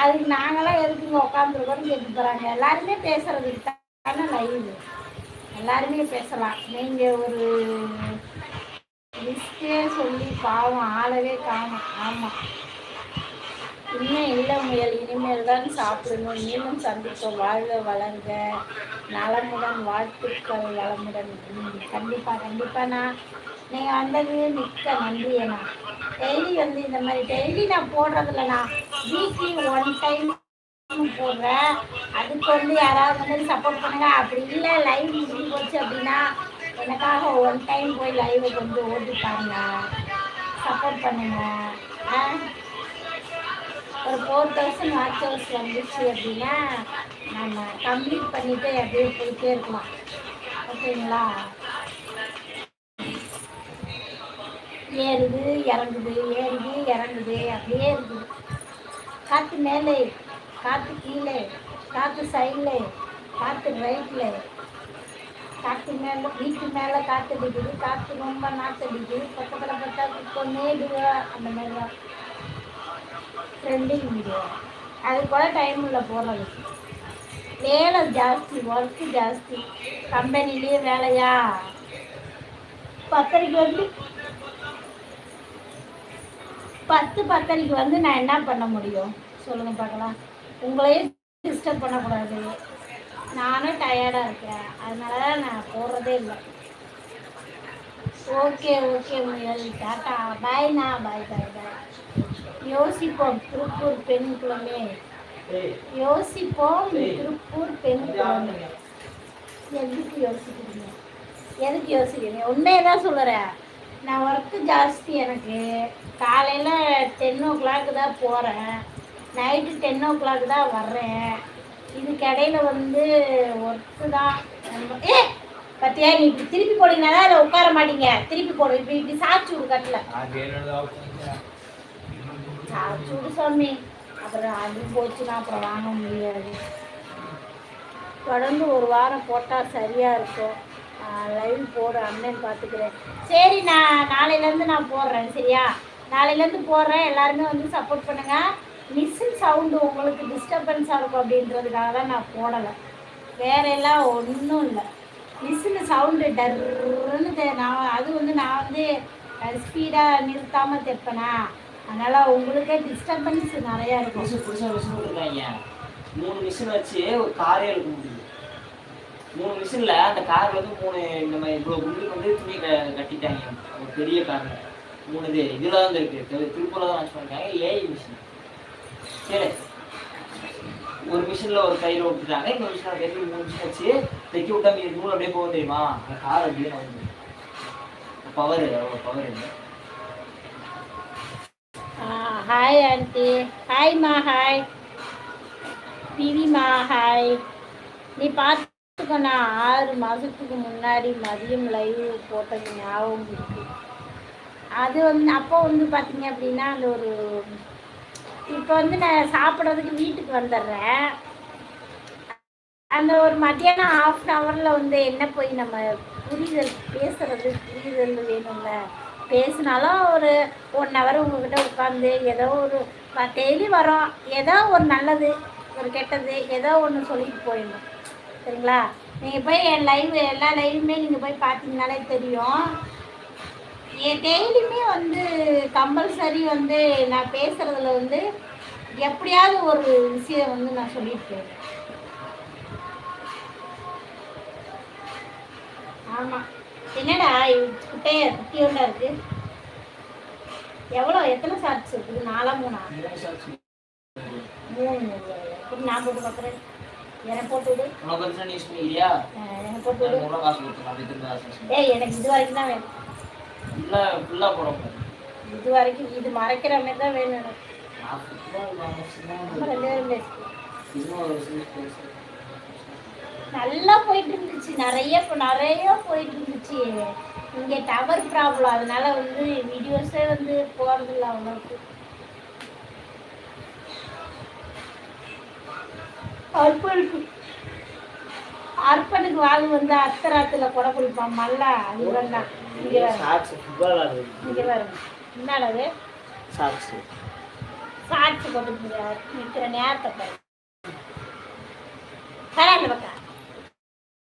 அதுக்கு நாங்களாம் எதுக்குங்க உட்காந்துருக்கோம்னு கேட்டு போகிறாங்க எல்லாருமே பேசுறதுக்கு தானே லைவ் எல்லாருமே பேசலாம். நீங்கள் ஒரு லிஸ்டே சொல்லி பாவம் ஆளவே காணும். ஆமாம் இன்னும் இல்லை முயல். இனிமேல் தான் சாப்பிடணும். மீண்டும் சந்திப்போம். வாழ்க வளர்க நலமுடன் வாழ்த்துக்கள் வளமுடன். கண்டிப்பாக கண்டிப்பாக நான் நீங்கள் வந்தது மிக்க நன்றி அண்ணா. டெய்லி வந்து இந்த மாதிரி டெய்லி நான் போடுறதில்லண்ணா. வீக்லி ஒன் டைம் போடுறேன் அதுக்கு வந்து யாராவது வந்து சப்போர்ட் பண்ணுங்க. அப்படி இல்லை லைவ் முடிஞ்சு போச்சு அப்படின்னா எனக்காக ஒன் டைம் போய் லைவை கொஞ்சம் ஓட்டி பாருங்க. சப்போர்ட் பண்ணுங்க. ஒரு ஃபோர் தௌசண்ட் வாட்ச் ஹவர்ஸ் வந்துச்சு அப்படின்னா நம்ம கம்ப்ளீட் பண்ணிவிட்டு அப்படியே போயிட்டே இருக்கலாம். ஓகேங்களா? ஏறுது இறங்குது ஏறுது இறங்குது அப்படியே இருக்குது. காற்று மேலே காற்று கீழே காற்று சைடில் காற்று ரைட்டில் காற்று மேலே வீட்டு மேலே காற்று அடிக்குது காற்று ரொம்ப நாற்று அடிக்குது. பக்கத்தில் பார்த்தா இப்போ மேடு அந்த மாதிரி தான் ட்ரெண்டிங் வீடியோ அது கூட டைம் இல்லை போடுறதுக்கு வேலை ஜாஸ்தி ஒர்க்கு ஜாஸ்தி. கம்பெனிலேயே வேலையா? பத்தரைக்கு வந்து பத்து பத்தரைக்கு வந்து நான் என்ன பண்ண முடியும்? சொல்லுங்கள் பார்க்கலாம். உங்களையும் டிஸ்டர்ப் பண்ணக்கூடாது. நானும் டயர்டாக இருக்கிறேன். அதனால தான் நான் போடுறதே இல்லை. ஓகே ஓகே முயல். டாட்டா. பாய்ண்ணா பாய் பாய் பாய் யோசிப்போம். திருப்பூர் பெண் குளமே யோசிப்போம். திருப்பூர் பெண் குளமே எதுக்கு யோசிக்கிறீங்க? எதுக்கு யோசிக்கிறீங்க? உண்மையை தான் சொல்லுறேன். நான் ஒர்க்கு ஜாஸ்தி எனக்கு. காலையில் டென் ஓ கிளாக்கு தான் போகிறேன் நைட்டு டென் ஓ கிளாக் தான் வர்றேன். இதுக்கு இடையில வந்து ஒர்க்கு தான். ஏ பத்தியா நீ இப்படி திருப்பி போனீங்கன்னா தான் அதில் உட்கார மாட்டீங்க? திருப்பி போடு. இப்படி இப்படி சாச்சு விடு கட்டில். சுடு சாமி. அப்புறம் அது போச்சுன்னா அப்புறம் வாங்க முடியாது. தொடர்ந்து ஒரு வாரம் போட்டால் சரியாக இருக்கும். லைவ் போடு அண்ணன் பார்த்துக்கிறேன் சரி நான் நாளையிலேருந்து நான் போடுறேன் சரியா? நாளையிலேருந்து போடுறேன். எல்லாருமே வந்து சப்போர்ட் பண்ணுங்கள் மிஸ்ஸில் சவுண்டு உங்களுக்கு டிஸ்டர்பன்ஸாக இருக்கும் அப்படின்றதுக்காக தான் நான் போடலை. வேற எல்லாம் ஒன்றும் இல்லை. மிஸ்ஸில் சவுண்டு டர்ன்னு நான் அது வந்து நான் வந்து ஸ்பீடாக நிறுத்தாமல் தைப்பேனா? அதனால் உங்களுக்கே டிஸ்டர்பன்ஸ் நிறையா இருக்கும் புதுசு புதுசாக மிஷின் கொடுத்துருக்காங்க மூணு மிஷின் வச்சு ஒரு காரே எடுக்க முடியுது. மூணு மிஷினில் அந்த காரில் வந்து மூணு இந்த மாதிரி இவ்வளோ குண்டு வந்து துணி க கட்டிட்டாங்க. ஒரு பெரிய காரில் மூணு இது இதில் தான் இருக்குது திருப்பூரில் தான் வாட்ச் ஏஐ மிஷின் சரி. ஒரு மிஷினில் ஒரு கயிறு விட்டுட்டாங்க இன்னொரு மிஷினில் கயிறு மூணு மிஷின் வச்சு தைக்க விட்டா மீது நூல் அப்படியே போக தெரியுமா? அந்த கார் அப்படியே வந்து பவர் பவர் இல்லை ஹாய் ஆண்டி ஹாய்மா ஹாய் பிவிமா ஹாய் நீ பார்த்துக்கோ நான் ஆறு மாதத்துக்கு முன்னாடி மதியம் லைவ் போட்டது ஞாபகம் இருக்கு. அது வந்து அப்போ வந்து பார்த்தீங்க அப்படின்னா அந்த ஒரு இப்போ வந்து நான் சாப்பிட்றதுக்கு வீட்டுக்கு வந்துடுறேன். அந்த ஒரு மத்தியானம் ஆஃப் அன் ஹவரில் வந்து என்ன போய் நம்ம புரிதல் பேசுறது புரிதல் வேணும்ல? பேசினாலும் ஒரு ஒன் ஹவர் உங்ககிட்ட உட்காந்து ஏதோ ஒரு டெய்லி வரோம். ஏதோ ஒரு நல்லது ஒரு கெட்டது ஏதோ ஒன்று சொல்லிட்டு போயிடணும். சரிங்களா? நீங்கள் போய் என் லைவ் எல்லா லைவுமே நீங்கள் போய் பார்த்தீங்கனாலே தெரியும். டெய்லியுமே வந்து கம்பல்சரி வந்து நான் பேசுகிறதுல வந்து எப்படியாவது ஒரு விஷயம் வந்து நான் போயிடுறேன் ஆமாம் என்னடா குட்டையா குட்டியோண்டா இருக்கு? எவ்வளோ? எத்தனை ஷார்ட்ஸ் இருக்குது? நாலா மூணா? மூணு. இப்படி நான் போட்டு பார்க்குறேன் எனக்கு போட்டு விடு. எனக்கு போட்டு ஏய் எனக்கு இது வரைக்கும் தான் வேணும். ஃபுல்லாக ஃபுல்லாக போடக்கூடாது இது வரைக்கும் இது மறைக்கிற மாதிரி தான் வேணும் நல்லா போயிட்டு இருந்துச்சு. நிறைய நிறைய போயிட்டு இருந்துச்சு. இங்கே டவர் ப்ராப்ளம் அதனால வந்து வீடியோஸே வந்து போகிறதில்ல அவ்வளோக்கு அர்ப்பனுக்கு அர்ப்பனுக்கு வாழ் வந்து அத்தராத்துல கொடை குடிப்பான். மல்ல அது வேண்டாம் இங்கே ஆடுறது இங்கே சாக்ஸ் சாட்சி கொடுத்து நிற்கிற நேரத்தை அந்த பக்கம்